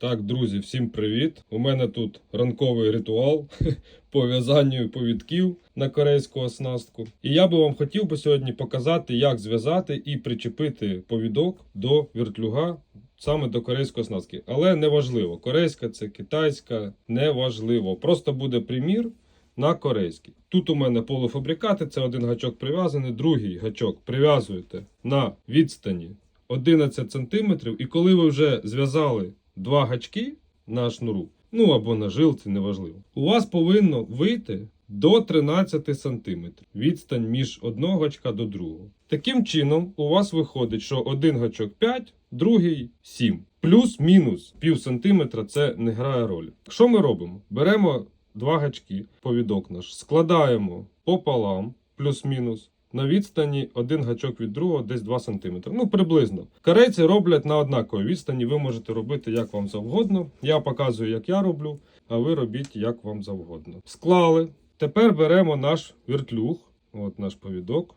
Так, друзі, всім привіт! У мене тут ранковий ритуал по в'язанню повідків на корейську оснастку. І я би вам хотів би сьогодні показати, як зв'язати і причепити повідок до вертлюга саме до корейської оснастки. Але не важливо, корейська це китайська, не важливо. Просто буде примір на корейський. Тут у мене полуфабрикати, це один гачок прив'язаний, другий гачок прив'язуєте на відстані 11 см. І коли ви вже зв'язали два гачки на шнуру, ну або на жилці, неважливо, у вас повинно вийти до 13 см відстань між одного гачка до другого. Таким чином, у вас виходить, що один гачок 5, другий 7. Плюс-мінус пів сантиметра це не грає роль. Що ми робимо? Беремо два гачки, повідок наш, складаємо пополам, плюс-мінус. На відстані один гачок від другого десь 2 см. Ну, приблизно. Корейці роблять на однаковій відстані. Ви можете робити як вам завгодно. Я показую, як я роблю, а ви робіть як вам завгодно. Склали. Тепер беремо наш вертлюг, от наш повідок,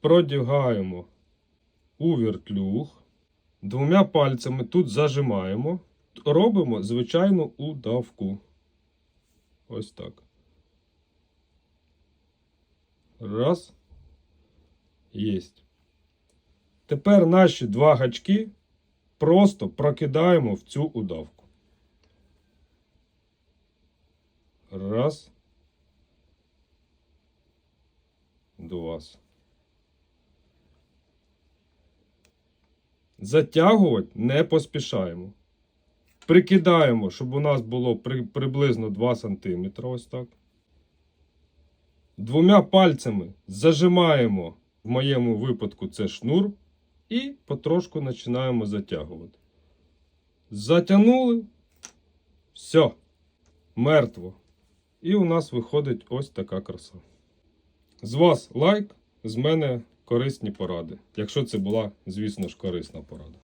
продягаємо у вертлюг. Двома пальцями тут зажимаємо. Робимо звичайну удавку. Ось так. Раз. Єсть. Тепер наші два гачки просто прокидаємо в цю удавку. Раз. Два. Затягувати не поспішаємо. Прикидаємо, щоб у нас було при, приблизно 2 см. Ось так. Двома пальцями зажимаємо, в моєму випадку це шнур, і потрошку починаємо затягувати. Затягнули. Все. Мертво. І у нас виходить ось така краса. З вас лайк, з мене корисні поради. Якщо це була, звісно ж, корисна порада.